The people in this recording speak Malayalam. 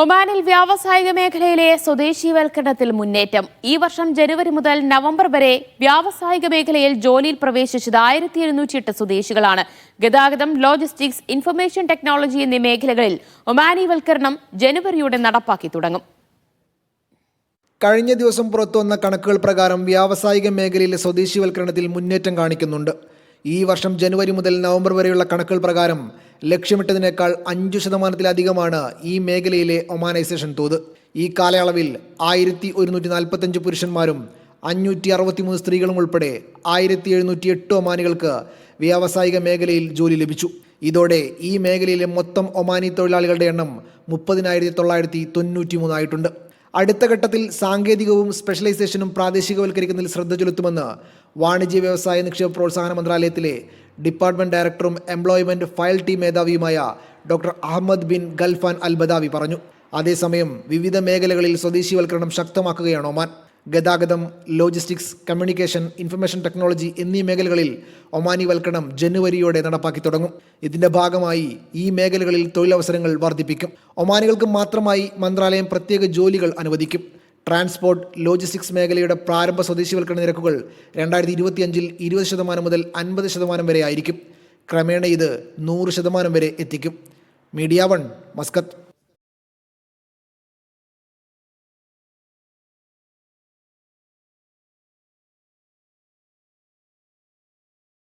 ഒമാനിൽ വ്യാവസായിക മേഖലയിലെ സ്വദേശീവൽക്കരണത്തിൽ മുന്നേറ്റം. ഈ വർഷം ജനുവരി മുതൽ നവംബർ വരെ വ്യാവസായിക മേഖലയിൽ ജോലിയിൽ പ്രവേശിച്ചത് ആയിരത്തി എഴുന്നൂറ്റി എട്ട് സ്വദേശികളാണ്. ഗതാഗതം ലോജിസ്റ്റിക്സ് ഇൻഫർമേഷൻ ടെക്നോളജി എന്നീ മേഖലകളിൽ ഒമാനിവൽക്കരണം ജനുവരിയോടെ നടപ്പാക്കി തുടങ്ങും. കഴിഞ്ഞ ദിവസം പുറത്തുവന്ന കണക്കുകൾ പ്രകാരം വ്യാവസായിക മേഖലയിലെ സ്വദേശീവൽക്കരണത്തിൽ മുന്നേറ്റം കാണിക്കുന്നുണ്ട്. ഈ വർഷം ജനുവരി മുതൽ നവംബർ വരെയുള്ള കണക്കുകൾ പ്രകാരം ലക്ഷ്യമിട്ടതിനേക്കാൾ അഞ്ചു ശതമാനത്തിലധികമാണ് ഈ മേഖലയിലെ ഒമാനൈസേഷൻ തോത്. ഈ കാലയളവിൽ ആയിരത്തി ഒരുന്നൂറ്റി നാൽപ്പത്തഞ്ച് പുരുഷന്മാരും അഞ്ഞൂറ്റി അറുപത്തിമൂന്ന് സ്ത്രീകളും ഉൾപ്പെടെ ആയിരത്തി എഴുന്നൂറ്റി എട്ട് ഒമാനികൾക്ക് വ്യാവസായിക മേഖലയിൽ ജോലി ലഭിച്ചു. ഇതോടെ ഈ മേഖലയിലെ മൊത്തം ഒമാനി തൊഴിലാളികളുടെ എണ്ണം മുപ്പതിനായിരത്തി തൊള്ളായിരത്തി തൊണ്ണൂറ്റി മൂന്നായിട്ടുണ്ട് അടുത്ത ഘട്ടത്തിൽ സാങ്കേതികവും സ്പെഷ്യലൈസേഷനും പ്രാദേശികവൽക്കരിക്കുന്നതിൽ ശ്രദ്ധ ചെലുത്തുമെന്ന് വാണിജ്യ വ്യവസായ നിക്ഷേപ പ്രോത്സാഹന മന്ത്രാലയത്തിലെ ഡിപ്പാർട്ട്മെന്റ് ഡയറക്ടറും employment file team മേധാവിയുമായ doctor Ahmed bin Ghalfan Albadawi പറഞ്ഞു. അതേസമയം വിവിധ മേഖലകളിൽ സ്വദേശിവൽക്കരണം ശക്തമാക്കുകയാണ് ഒമാൻ. ഗതാഗതം ലോജിസ്റ്റിക്സ് കമ്മ്യൂണിക്കേഷൻ ഇൻഫർമേഷൻ ടെക്നോളജി എന്നീ മേഖലകളിൽ ഒമാനി ഒമാനിവൽക്കരണം ജനുവരിയോടെ നടപ്പാക്കി തുടങ്ങും. ഇതിന്റെ ഭാഗമായി ഈ മേഖലകളിൽ തൊഴിലവസരങ്ങൾ വർദ്ധിപ്പിക്കും. ഒമാനികൾക്ക് മാത്രമായി മന്ത്രാലയം പ്രത്യേക ജോലികൾ അനുവദിക്കും. ട്രാൻസ്പോർട്ട് ലോജിസ്റ്റിക്സ് മേഖലയുടെ പ്രാരംഭ സ്വദേശിവൽക്കരണ നിരക്കുകൾ രണ്ടായിരത്തി ഇരുപത്തിയഞ്ചിൽ ഇരുപത് ശതമാനം മുതൽ അൻപത് ശതമാനം വരെ ആയിരിക്കും. ക്രമേണ ഇത് നൂറ് ശതമാനം വരെ എത്തിക്കും. Media One Muscat.